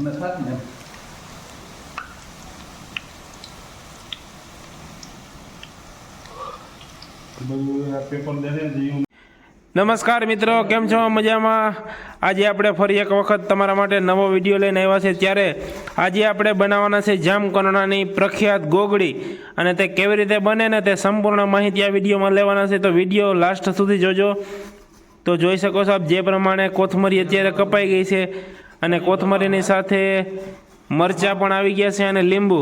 અમે ખાત ને? નમસ્કાર મિત્રો, કેમ છો? મજામાં? આજે આપણે ફરી એક વખત તમારા માટે નવો વીડિયો લઈને આવ્યા છે. ત્યારે આજે આપણે બનાવવાના છે જામકરણાની પ્રખ્યાત ગોગડી અને તે કેવી રીતે બને ને તે સંપૂર્ણ માહિતી આ વિડીયોમાં લેવાના છે. તો વીડિયો લાસ્ટ સુધી જોજો. તો જોઈ શકો છો આપ જે પ્રમાણે કોથમરી અત્યારે કપાઈ ગઈ છે. અને કોથમરીની સાથે મરચાં પણ આવી ગયા છે અને લીંબુ.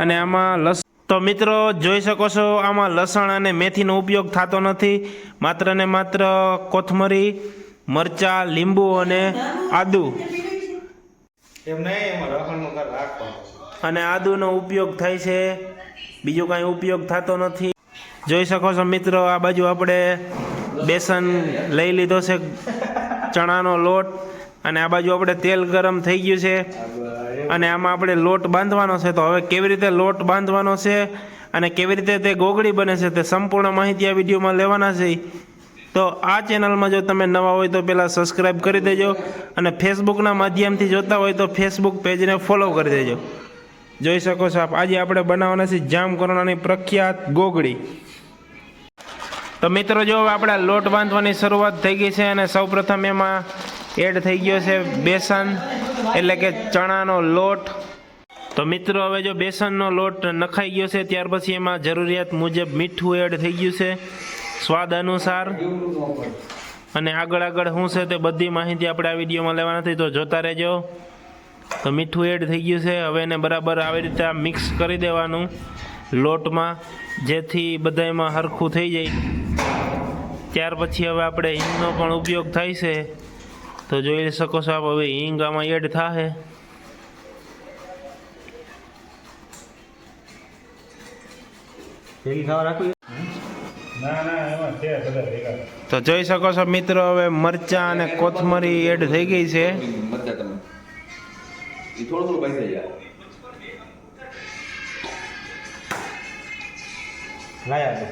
અને આમાં લસ તો મિત્રો જોઈ શકો છો આમાં લસણ અને મેથીનો ઉપયોગ થતો નથી. માત્ર ને માત્ર કોથમરી મરચાં લીંબુ અને આદુ. અને આદુનો ઉપયોગ થાય છે. બીજો કાંઈ ઉપયોગ થતો નથી. જોઈ શકો છો મિત્રો આ બાજુ આપણે બેસન લઈ લીધો છે ચણાનો લોટ. અને આ બાજુ આપણે તેલ ગરમ થઈ ગયું છે. અને આમાં આપણે લોટ બાંધવાનો છે. તો હવે કેવી રીતે લોટ બાંધવાનો છે અને કેવી રીતે તે ગોગળી બને છે તે સંપૂર્ણ માહિતી આ વિડીયોમાં લેવાના છે. તો આ ચેનલમાં જો તમે નવા હોય તો પહેલાં સબસ્ક્રાઈબ કરી દેજો અને ફેસબુકના માધ્યમથી જોતા હોય તો ફેસબુક પેજને ફોલો કરી દેજો. જોઈ શકો છો આપ. આજે આપણે બનાવવાના છે જામકરણાની પ્રખ્યાત ગોગળી. તો મિત્રો જો આપણે લોટ બાંધવાની શરૂઆત થઈ ગઈ છે અને સૌપ્રથમ એમાં એડ થઈ ગયો છે બેસન, એટલે કે ચણાનો લોટ. તો મિત્રો, હવે જો બેસનનો લોટ નખાઈ ગયો છે, ત્યાર પછી એમાં જરૂરિયાત મુજબ મીઠું એડ થઈ ગયું છે, સ્વાદ અનુસાર. અને આગળ આગળ શું છે તે બધી માહિતી આપણે આ વિડીયોમાં લેવા નથી તો જોતા રહેજો. તો મીઠું એડ થઈ ગયું છે, હવે એને બરાબર આવી રીતે મિક્સ કરી દેવાનું લોટમાં, જેથી બધામાં હરખું થઈ જાય. ત્યાર પછી હવે આપણે હિંગનો પણ ઉપયોગ થાય છે. તો જોઈ શકો છો આપ હવે હિંગ આમાં એડ થાય તો જોઈ શકો છો મિત્રો હવે મરચાં અને કોથમરી એડ થઈ ગઈ છે. લાયા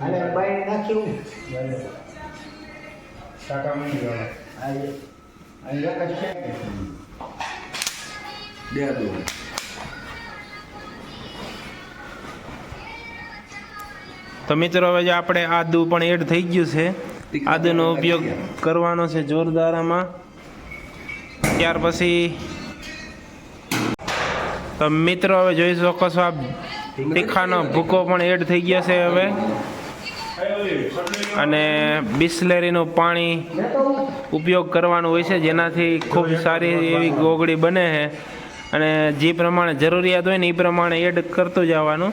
અને નાખ્યું બે દો. તો મિત્રો હવે જે આપણે આદુ પણ એડ થઈ ગયું છે આદુનો ઉપયોગ કરવાનો છે જોરદાર આમાં. ત્યાર પછી તો મિત્રો હવે જોઈ શકો છો આ તીખાનો ભૂકો પણ એડ થઈ ગયો છે હવે. અને બિસ્લેરીનું પાણી ઉપયોગ કરવાનું હોય છે, જેનાથી ખૂબ સારી એવી ગોગળી બને છે. અને જે પ્રમાણે જરૂરિયાત હોય ને એ પ્રમાણે એડ કરતું જવાનું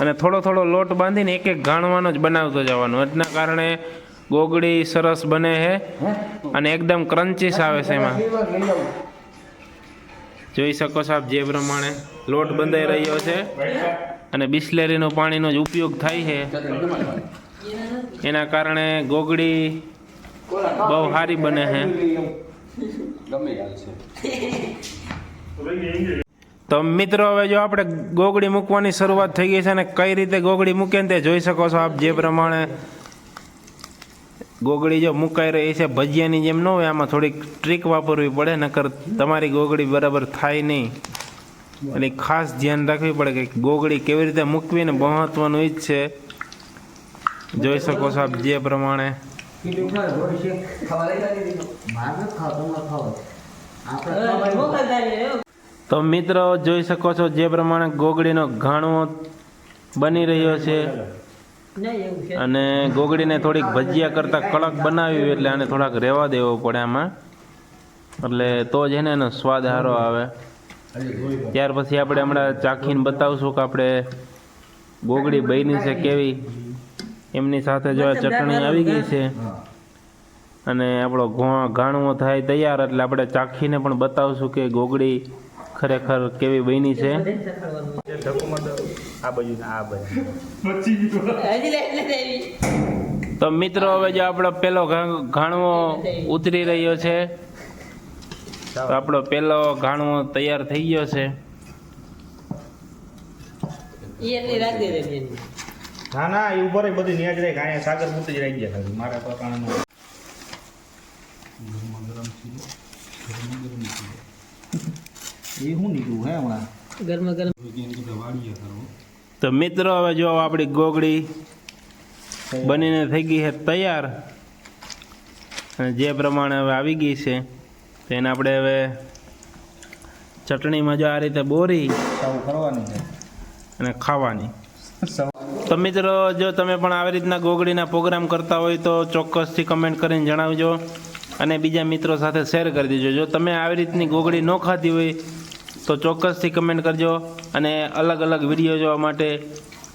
અને થોડો થોડો લોટ બાંધીને એક એક ગાણવાનો જ બનાવતો જવાનું. એના કારણે ગોગળી સરસ બને છે અને એકદમ ક્રન્ચીસ આવે છે એમાં. જોઈ શકો છો જે પ્રમાણે લોટ બંધાઈ રહ્યો છે અને બિસ્લેરીનું પાણીનો જ ઉપયોગ થાય છે. એના કારણે ગોગડી બહુ સારી બને છે. તો મિત્રો હવે જો આપણે ગોગડી મૂકવાની શરૂઆત થઈ ગઈ છે અને કઈ રીતે ગોગડી મૂકે ને તે જોઈ શકો છો આપ જે પ્રમાણે ગોગડી જો મુકાઈ રહી છે ભજીયાની જેમ ન હોય આમાં થોડીક ટ્રીક વાપરવી પડે નકર તમારી ગોગડી બરાબર થાય નહીં. એટલે ખાસ ધ્યાન રાખવી પડે કે ગોગડી કેવી રીતે મૂકવી ને મહત્વનું એ જ છે. જોઈ શકો છો આપ જે પ્રમાણે. તો મિત્રો જોઈ શકો છો જે પ્રમાણે ગોગડીનો ઘાણો બની રહ્યો છે. અને ગોગડીને થોડીક ભજીયા કરતાં કડક બનાવી એટલે આને થોડાક રહેવા દેવો પડે આમાં. એટલે તો જ એને એનો સ્વાદ સારો આવે. ત્યાર પછી આપણે હમણાં ચાખીને બતાવશું કે આપણે ગોગડી બની છે કેવી. એમની સાથે જો ચટણી આવી ગઈ છે. અને આપણો ઘાણવો થાય તૈયાર એટલે આપણે ચાખીને પણ બતાવશું કે ગોગડી ખરેખર કેવી બની છે. તો મિત્રો હવે જો આપણો પેલો ઘાણવો ઉતરી રહ્યો છે. આપણો પેલો ઘાણવો તૈયાર થઈ ગયો છે. ના ના એ ઉપર બધી ન્યાજ રહી કાંઈ સાગર પૂરતી જ રહી ગયા ખાલી. મારા તો કારણે એ શું નીકળ્યું હે હમણાં? ગરમા ગરમ. તો મિત્રો હવે જો આપણી ગોગડી બનીને થઈ ગઈ છે તૈયાર. અને જે પ્રમાણે હવે આવી ગઈ છે તેને આપણે હવે ચટણીમાં જો આ રીતે બોરી કરવાની અને ખાવાની. તો મિત્રો, જો તમે પણ આવી રીતના ગોગડીના પ્રોગ્રામ કરતા હોય તો ચોક્કસથી કમેન્ટ કરીને જણાવજો અને બીજા મિત્રો સાથે શેર કરી દેજો. જો તમે આવી રીતની ગોગડી ન ખાધી હોય તો ચોક્કસથી કમેન્ટ કરજો અને અલગ અલગ વીડિયો જોવા માટે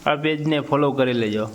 આ પેજને ફોલો કરી લેજો.